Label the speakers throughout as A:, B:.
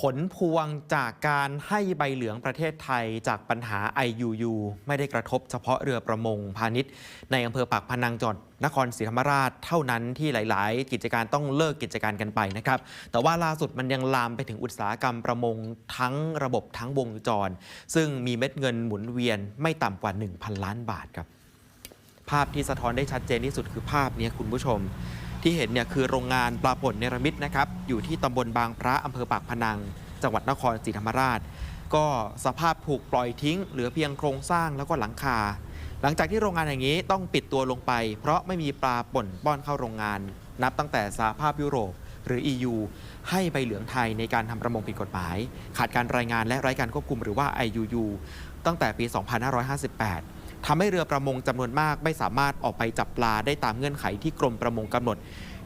A: ผลพวงจากการให้ใบเหลืองประเทศไทยจากปัญหา IUU ไม่ได้กระทบเฉพาะเรือประมงพาณิชย์ ในอำเภอปากพนังจังหวัดนครศรีธรรมราชเท่านั้นที่หลาย ๆ กิจการต้องเลิกกิจการกันไปนะครับ แต่ว่าล่าสุดมันยังลามไปถึงอุตสาหกรรมประมงทั้งระบบทั้งวงจร ซึ่งมีเม็ดเงินหมุนเวียนไม่ต่ำกว่า 1,000 ล้านบาทครับ ภาพที่สะท้อนได้ชัดเจนที่สุดคือภาพนี้คุณผู้ชม ที่เห็นเนี่ยคือโรงงานปลาป่นเนรมิตนะครับอยู่ที่ตำบลบางพระอำเภอปากพนัง จังหวัดนครศรีธรรมราช ก็สภาพถูกปล่อยทิ้ง เหลือเพียงโครงสร้างแล้วก็หลังคา หลังจากที่โรงงานแห่างนี้ต้องปิดตัวลงไป เพราะไม่มีปลาป่นป้อนเข้าโรงงาน นับตั้งแต่สหภาพยุโรปหรือ EU ให้ใบเหลืองไทยในการทำประมงผิดกฎหมาย ขาดการรายงานและไร้การควบคุมหรือว่า IUU ตั้งแต่ปี 2558 ทำให้เรือประมงจำนวนมากไม่สามารถออกไปจับปลาได้ตามเงื่อนไขที่กรมประมงกำหนด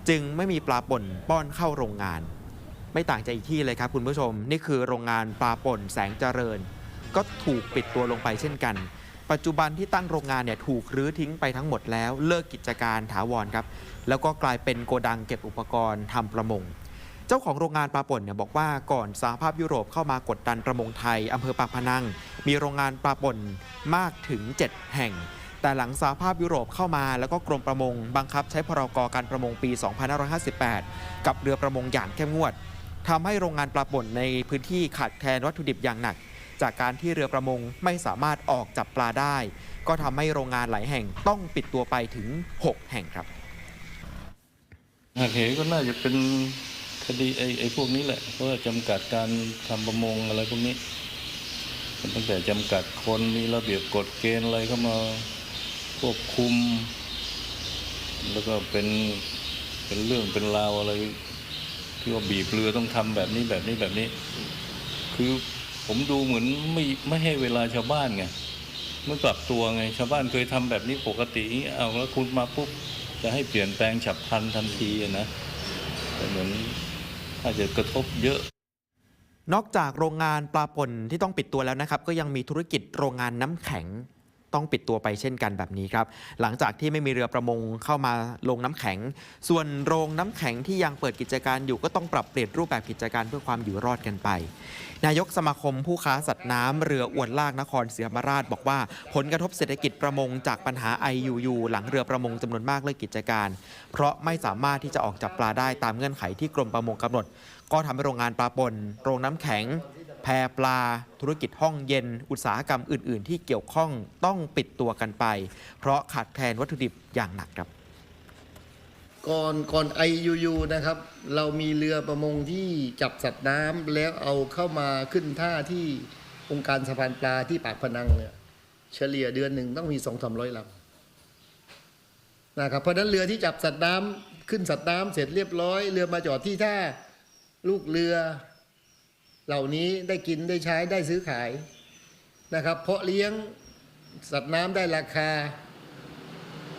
A: จึงไม่มีปลาป่นป้อนเข้าโรงงาน ไม่ต่างจากอีกที่เลยครับคุณผู้ชม นี่คือโรงงานปลาป่นแสงเจริญ ก็ถูกปิดตัวลงไปเช่นกัน ปัจจุบันที่ตั้งโรงงานเนี่ยถูกรื้อทิ้งไปทั้งหมดแล้วเลิกกิจการถาวรครับแล้วก็กลายเป็นโกดังเก็บอุปกรณ์ทำประมง เจ้าของโรงงานปลาป่นเนี่ยบอกว่าก่อนสหภาพยุโรปเข้ามากดดันประมงไทยอำเภอปากพนัง มีโรงงานปลาป่นมากถึง 7 แห่ง แต่หลังสหภาพยุโรปเข้ามาแล้วก็กรมประมง บังคับใช้พรกการประมงปี 2558 กับเรือประมงอย่างเข้มงวดทำให้โรงงานปลาป่นในพื้นที่ขาดแคลนวัตถุดิบอย่างหนัก จากการที่เรือประมงไม่สามารถออกจับปลาได้ ก็ทำให้โรงงานหลายแห่งต้องปิดตัวไปถึง 6 แห่งครับ
B: เหตุก็น่าจะเป็น คดีไอ้ไอ้พวกนี้แหละ เพราะว่าจำกัดการทำประมงอะไรพวกนี้ตั้งแต่จำกัดคนมีระเบียบกฎเกณฑ์อะไรเข้ามาควบคุม แล้วก็เป็นเป็นเรื่องเป็นราวอะไรที่ว่าบีบเรือต้องทำแบบนี้แบบนี้แบบนี้ คือผมดูเหมือนไม่ไม่ให้เวลาชาวบ้านไงไม่ปรับตัวไงชาวบ้านเคยทำแบบนี้ปกติเอาแล้วคุณมาปุ๊บจะให้เปลี่ยนแปลงฉับพลันทันทีนะแต่เหมือน อาจจะกระทบเยอะ
A: นอกจากโรงงานปลาป่นที่ต้องปิดตัวแล้วนะครับ ก็ยังมีธุรกิจโรงงานน้ำแข็ง ต้องปิดตัวไปเช่นกันแบบนี้ครับ หลังจากที่ไม่มีเรือประมงเข้ามาลงน้ำแข็ง ส่วนโรงน้ำแข็งที่ยังเปิดกิจการอยู่ก็ต้องปรับเปลี่ยนรูปแบบกิจการเพื่อความอยู่รอดกันไป นายกสมาคมผู้ค้าสัตว์น้ำเรืออวนลากนครศรีธรรมราช บอกว่าผลกระทบเศรษฐกิจประมงจากปัญหา IUU หลังเรือประมงจำนวนมากเลิกกิจการ เพราะไม่สามารถที่จะออกจับปลาได้ตามเงื่อนไขที่กรมประมงกำหนดก็ทำให้โรงงานปลาปนโรงน้ำแข็ง แพปลา ธุรกิจห้องเย็น อุตสาหกรรมอื่น ๆ ที่เกี่ยวข้องต้องปิดตัวกันไป เพราะขาดแคลนวัตถุดิบอย่างหนักครับ
C: ก่อนก่อน IUU นะครับ เรามีเรือประมงที่จับสัตว์น้ำแล้วเอาเข้ามาขึ้นท่าที่องค์การสะพานปลาที่ปากพนังเนี่ยเฉลี่ยเดือนหนึ่งต้องมีสองสามร้อยลำนะครับเพราะฉะนั้นเรือที่จับสัตว์น้ำขึ้นสัตว์น้ำเสร็จเรียบร้อย เรือมาจอดที่ท่า ลูกเรือ เหล่านี้ได้กินได้ใช้ได้ซื้อขายนะครับ เพราะเลี้ยงสัตว์น้ำได้ราคา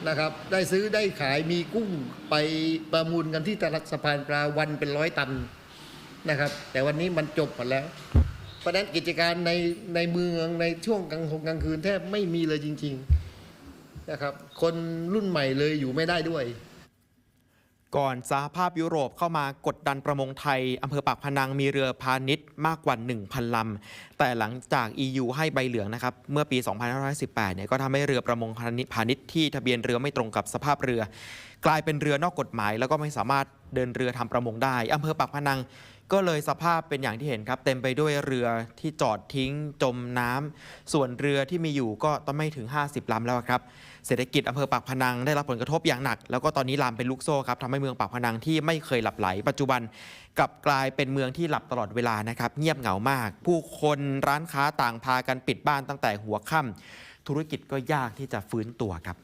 C: นะครับ ได้ซื้อได้ขายมีกุ้งไปประมูลกันที่ตลาดสะพานปลาวันเป็นร้อยตันนะครับ แต่วันนี้มันจบหมดแล้วเพราะฉะนั้นกิจการในในเมืองในช่วงกลางคงกลางคืนแทบไม่มีเลยจริง ๆนะครับ คนรุ่นใหม่เลยอยู่ไม่ได้ด้วย
A: ก่อนสหภาพยุโรปเข้ามากดดันประมงไทยอำเภอปากพนังมีเรือพาณิชย์มากกว่า 1,000 ลำ แต่หลังจาก EU ให้ใบเหลืองนะครับ เมื่อปี 2518 เนี่ยก็ทำให้เรือประมงพาณิชย์พาณิชย์ที่ทะเบียนเรือไม่ตรงกับสภาพเรือ กลายเป็นเรือนอกกฎหมาย แล้วก็ไม่สามารถเดินเรือทำประมงได้อำเภอปากพนัง ก็เลยสภาพเป็นอย่างที่เห็นครับ เต็มไปด้วยเรือที่จอดทิ้งจมน้ำส่วนเรือที่มีอยู่ก็ต้องไม่ถึง 50ลำแล้วครับ เศรษฐกิจอำเภอปากพนังได้รับผลกระทบอย่างหนัก แล้วก็ตอนนี้ลามเป็นลูกโซ่ครับทำให้เมืองปากพนังที่ไม่เคยหลับไหล ปัจจุบันกลับกลายเป็นเมืองที่หลับตลอดเวลานะครับ เงียบเหงามาก ผู้คนร้านค้าต่างพากันปิดบ้านตั้งแต่หัวค่ำธุรกิจก็ยากที่จะฟื้นตัวครับ